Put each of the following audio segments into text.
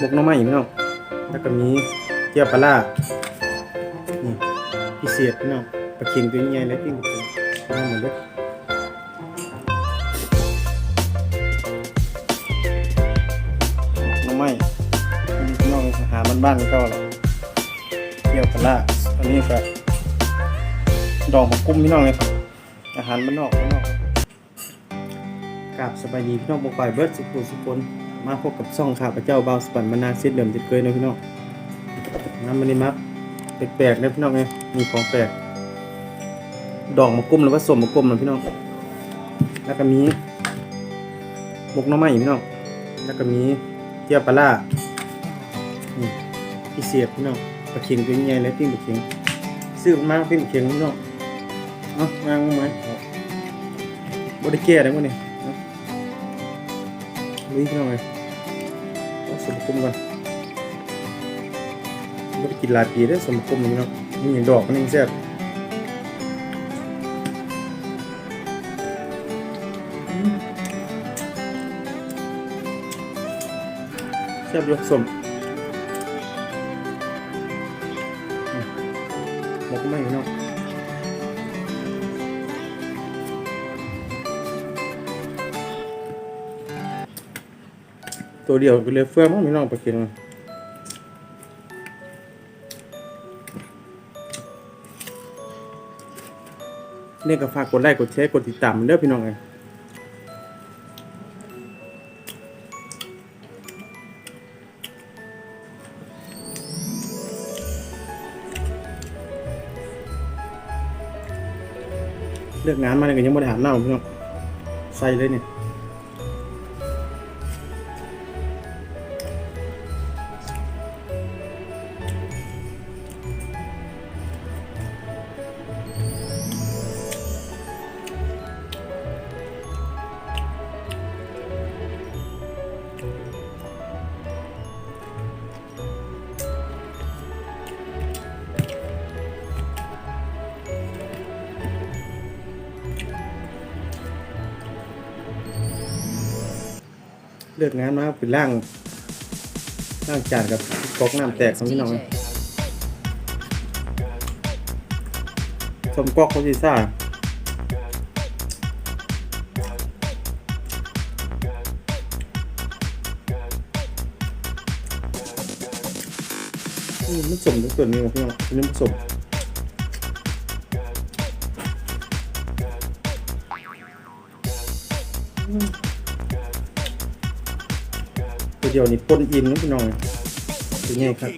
มกน้ำไม้พี่น้องแล้วก็มีเจียวปลานี่พิเศษพี่น้องปลาเค็งตัวใหญ่ๆเลยปิ้งมาหมดเลยหน้ำไม้พี่น้องอาหารบ้านๆก็เจียวปลาอันนี้ก็ดอกมะกุ้มพี่น้องเลยครับอาหารบ้านนอกบ้านนอกกับสบายดีพี่น้องบกไปเบิร์ดสุขุสุคน มาพบกับซ่องข่าวพระเจ้าบาสปันมานาเซตเดิมติดเกยเนะพี่น้องน้ำมันนี่มักแปลกๆนะพี่น้องไงมีของแปลกดอกมะกุ้มหรือว่าสมมะกุ้มนะพี่น้องแล้วก็มีมกน้ำไม้พี่น้องแล้วก็มีเจียวปลาร้านี่พิเศษพี่น้องปลาเค็งตัวใหญ่ๆเลยปิ้งปลาเค็งซื้อมาปิ้งปลาเค็งพี่น้องเอามางไหมบไดิแก่ได้มั้งนี่ ลุยขึ้นมาเลยเอาสมกุมก่อนไม่ได้กินลายปีได้อสมกุมนี่เนาะนี่อย่างดอกมันยังแซ่บแซ่บยกสมอืมหมกไม่เนาะ ตัวเดียวก็เลยเฟื่องมั้งพี่น้องไปกินเนี่ยก็ฝากกดไลค์กดแชร์กดติดตามเด้อพี่น้องเลยเลือกงานมาเนี่ยก็ยังไม่ได้หาหน้าพี่น้องใส่เลยเนี่ย เลือกงานมาเป็นร่างร่างจานกับก๊อกน้ำแตกของพี่น้องนะสมก๊อกเขาซีซ่านี่มันสมทุกส่วนนี้นะพี่น้องนี่มันสมตัว เดียวนี่ปนอิ่มนะพี่น้องเป็นไงครับ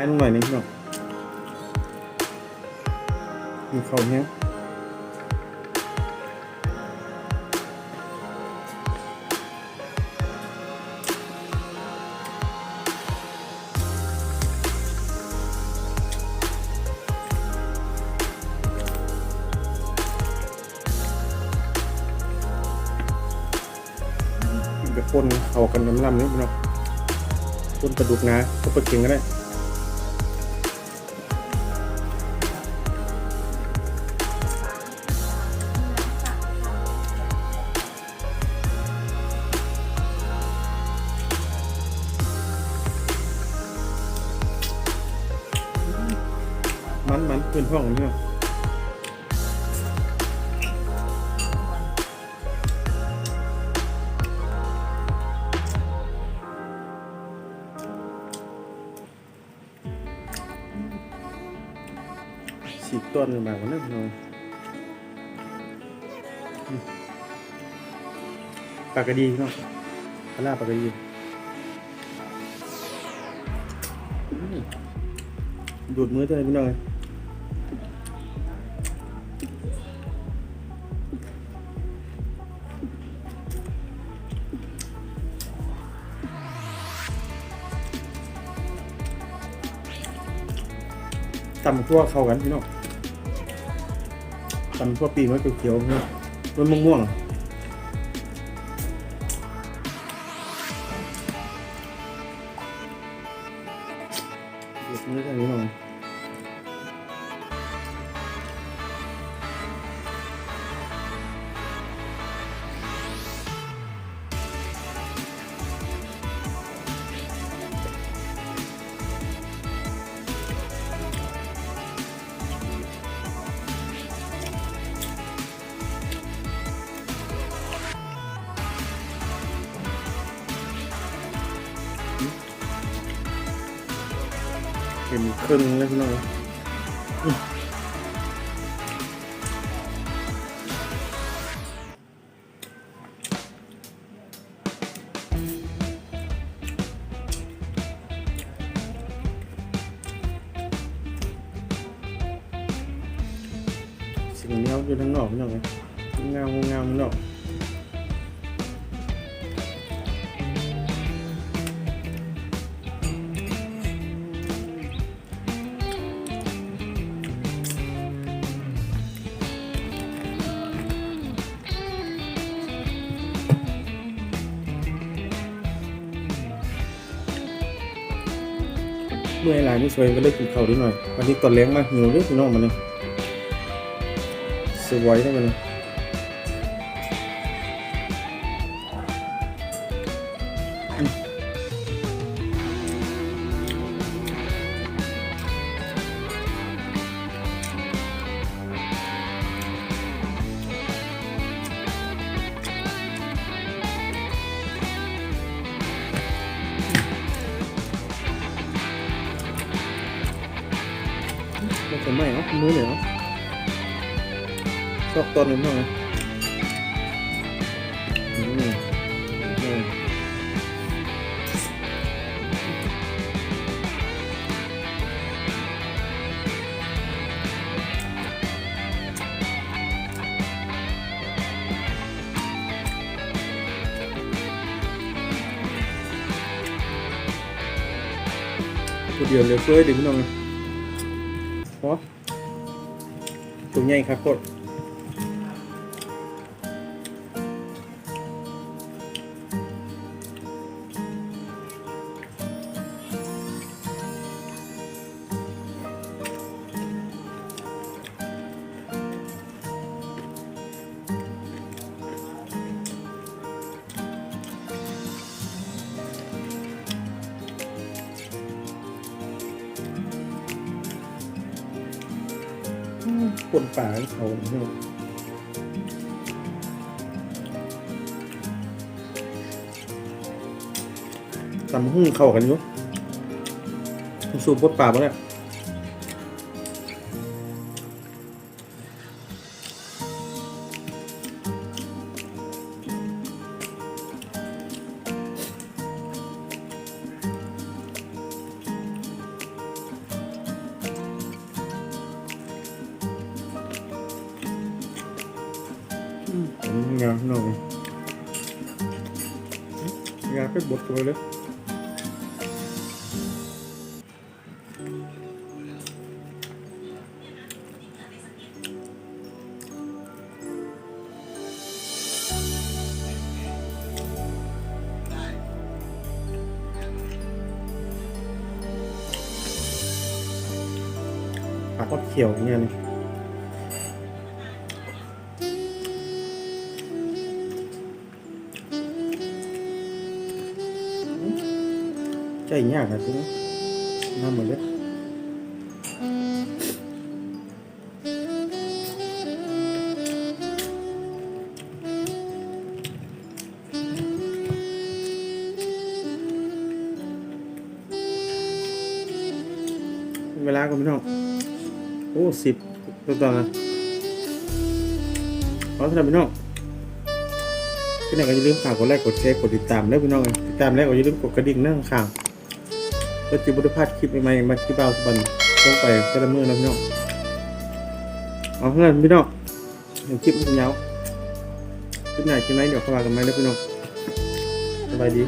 อันหน่อยนึงพี่น้องมีเขาเนี้ยคนเอากันน้ำลำนี่พี่น้องต้นกระดูกนะก็ไปกินก็ได้ มันมันเพื่องเนี่ยฉีกต้นกันแบบนั้นหน่อยปากกระดีเนาะปลาร้าปากกระดีดูดมือเท่าไหร่พี่น้อง ตำทั่วเข้ากันพี่น้องตำทั่วปีมันเขียวๆพี่น้องมันม่วงๆเดี๋ยวนี้ทางนี้น้อง ครึ่งแล้วพี่น้องอื้อสิ่งนี้อยู่ทั้งนอกพี่น้องเลยงามงามๆน เมื่อยหลายนี่สวยก็เลยกินข้าวนิดหน่อยวันนี้ตอนเลี้ยงมาหิวเลยพี่น้องมันเลยสวยได้มันเลย มันจะไม้เนาะมือเหนียวชอบตอนนี้พี่น้งเลยอืมอืมตัวเดียวเลยเฟ้ยดิพี่น้อง เลยโอ้ตัวใหญ่ครับกด ตรคนป่าเขาเนี่ยตำหุ้งเข้ากันอยู่สูบปดป่าปะเนี่ย งานหน่อยงานไปบดตัวเลยผักก็เขียวอย่างเงี้ยนี่ ใจยากนะทุกคนน้ำหมดเลยเวลาคุณพี่น้องโอ้สิบตัวต่อนะขอสำหรับพี่น้องพี่น้องก็อย่าลืมฝากกดไลค์กดแชร์กดติดตามแล้วพี่น้องติดตามแล้วก็อย่าลืมกดกระดิ่งนั่งข้าง ก็จิบริพาดคลิปใหม่ๆมาคลิปเบาสบันลงไปแต่ละมือนะพี่น้องเอาเพื่อนพี่น้องเคลิปมันยาวคลิปไหนคลิปไหนเดี๋ยวเข้ามากันไหมนะพี่น้องสบายดี